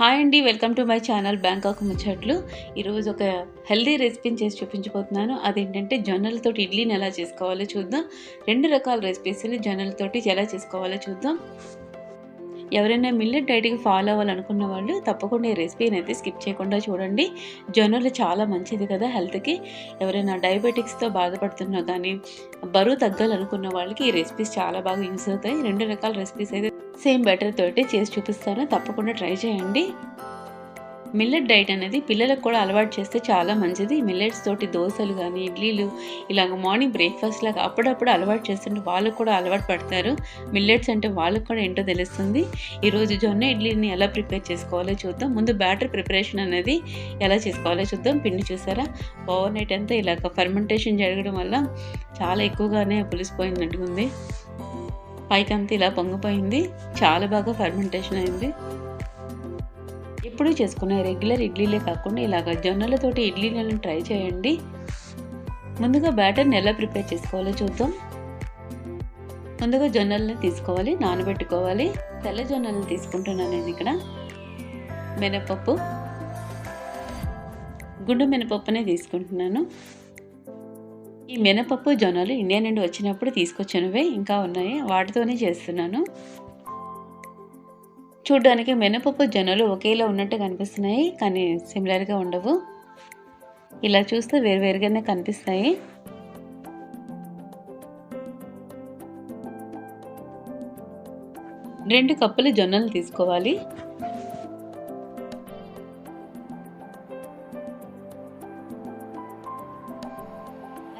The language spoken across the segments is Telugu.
హాయ్ అండి welcome to my channel Bangkok ముచ్చట్లు. ఈరోజు ఒక హెల్దీ రెసిపీని చేసి చూపించబోతున్నాను. అదేంటంటే జొన్నలతో ఇడ్లీని ఎలా చేసుకోవాలో చూద్దాం. రెండు రకాల రెసిపీస్ని జొన్నలతోటి ఎలా చేసుకోవాలో చూద్దాం. ఎవరైనా మిల్లెట్ డైట్కి ఫాలో అవ్వాలనుకున్న వాళ్ళు తప్పకుండా ఈ రెసిపీని అయితే స్కిప్ చేయకుండా చూడండి. జొన్నలు చాలా మంచిది కదా హెల్త్కి. ఎవరైనా డయాబెటిక్స్తో బాధపడుతున్నా కానీ బరువు తగ్గాలనుకున్న వాళ్ళకి ఈ రెసిపీస్ చాలా బాగా యూస్ అవుతాయి. రెండు రకాల రెసిపీస్ అయితే సేమ్ బెటర్ తోటి చేసి చూపిస్తాను. తప్పకుండా ట్రై చేయండి. మిల్లెట్ డైట్ అనేది పిల్లలకు కూడా అలవాటు చేస్తే చాలా మంచిది. మిల్లెట్స్ తోటి దోశలు కానీ ఇడ్లీలు ఇలాగ మార్నింగ్ బ్రేక్ఫాస్ట్ లాగా అప్పుడప్పుడు అలవాటు చేస్తుంటే వాళ్ళకు కూడా అలవాటు పడతారు. మిల్లెట్స్ అంటే వాళ్ళకు కూడా ఏంటో తెలుస్తుంది. ఈరోజు జొన్న ఇడ్లీని ఎలా ప్రిపేర్ చేసుకోవాలో చూద్దాం. ముందు బ్యాటర్ ప్రిపరేషన్ అనేది ఎలా చేసుకోవాలో చూద్దాం. పిండి చూసారా? ఓవర్ నైట్ అంతా ఇలాగ ఫర్మెంటేషన్ జరగడం వల్ల చాలా ఎక్కువగానే పులిసిపోయినట్టుగా ఉంది పైకంతా ఇలా పొంగిపోయింది. చాలా బాగా ఫర్మెంటేషన్ అయింది. ఎప్పుడు చేసుకునే రెగ్యులర్ ఇడ్లీలే కాకుండా ఇలాగ జొన్నలతోటి ఇడ్లీలను ట్రై చేయండి. ముందుగా బ్యాటర్ని ఎలా ప్రిపేర్ చేసుకోవాలో చూద్దాం. ముందుగా జొన్నలను తీసుకోవాలి నానబెట్టుకోవాలి. తెల్ల జొన్నలను తీసుకుంటున్నాను నేను ఇక్కడ. మినపప్పు. గుండు మినపప్పునే తీసుకుంటున్నాను. ఈ మినపప్పు జొన్నలు ఇండియా నుండి వచ్చినప్పుడు తీసుకొచ్చినవే ఇంకా ఉన్నాయి. వాటితోనే చేస్తున్నాను. చూడ్డానికి మినపప్పు జొన్నలు ఒకేలా ఉన్నట్టు కనిపిస్తున్నాయి కానీ సిమిలర్గా ఉండవు. ఇలా చూస్తే వేరువేరుగానే కనిపిస్తాయి. రెండు కప్పులు జొన్నలు తీసుకోవాలి.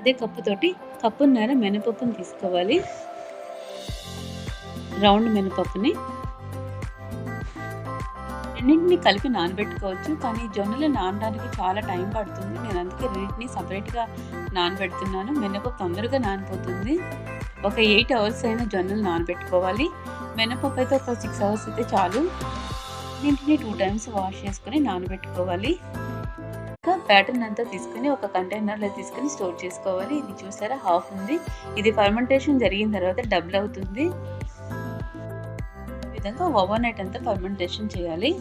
అదే కప్పుతోటి కప్పున్నర మినపప్పుని తీసుకోవాలి. రౌండ్ మినపప్పుని. రెండింటిని కలిపి నానబెట్టుకోవచ్చు. కానీ జొన్నలు నానడానికి చాలా టైం పడుతుంది. నేను అందుకే రెండింటిని సపరేట్గా నానబెడుతున్నాను. మినపప్పు తొందరగా నానిపోతుంది. ఒక ఎయిట్ అవర్స్ అయినా జొన్నలు నానబెట్టుకోవాలి. మినపప్పు అయితే ఒక సిక్స్ అవర్స్ అయితే చాలు. దీంటిని టూ టైమ్స్ వాష్ చేసుకొని నానబెట్టుకోవాలి. ప్యాటర్న్ అంతా తీసుకుని ఒక కంటైనర్లో తీసుకుని స్టోర్ చేసుకోవాలి. ఇది చూసారా? హాఫ్ ఉంది. ఇది ఫర్మెంటేషన్ జరిగిన తర్వాత డబుల్ అవుతుంది. ఈ విధంగా ఓవర్ నైట్ అంతా ఫర్మెంటేషన్ చేయాలి.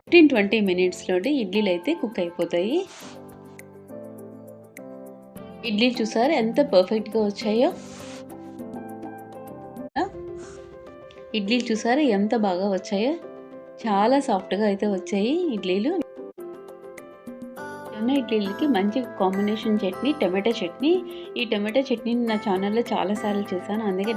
ఫిఫ్టీన్ ట్వంటీ మినిట్స్లోనే ఇడ్లీలు అయితే కుక్ అయిపోతాయి. ఇడ్లీలు చూసారా? ఎంత పర్ఫెక్ట్గా వచ్చాయో. ఇడ్లీలు చూసారా? ఎంత బాగా వచ్చాయో? చాలా సాఫ్ట్గా అయితే వచ్చాయి ఇడ్లీలు. జొన్న ఇడ్లీలకి మంచి కాంబినేషన్ చట్నీ టమాటా చట్నీ. ఈ టమాటా చట్నీని నా ఛానల్లో చాలాసార్లు చేశాను అందుకే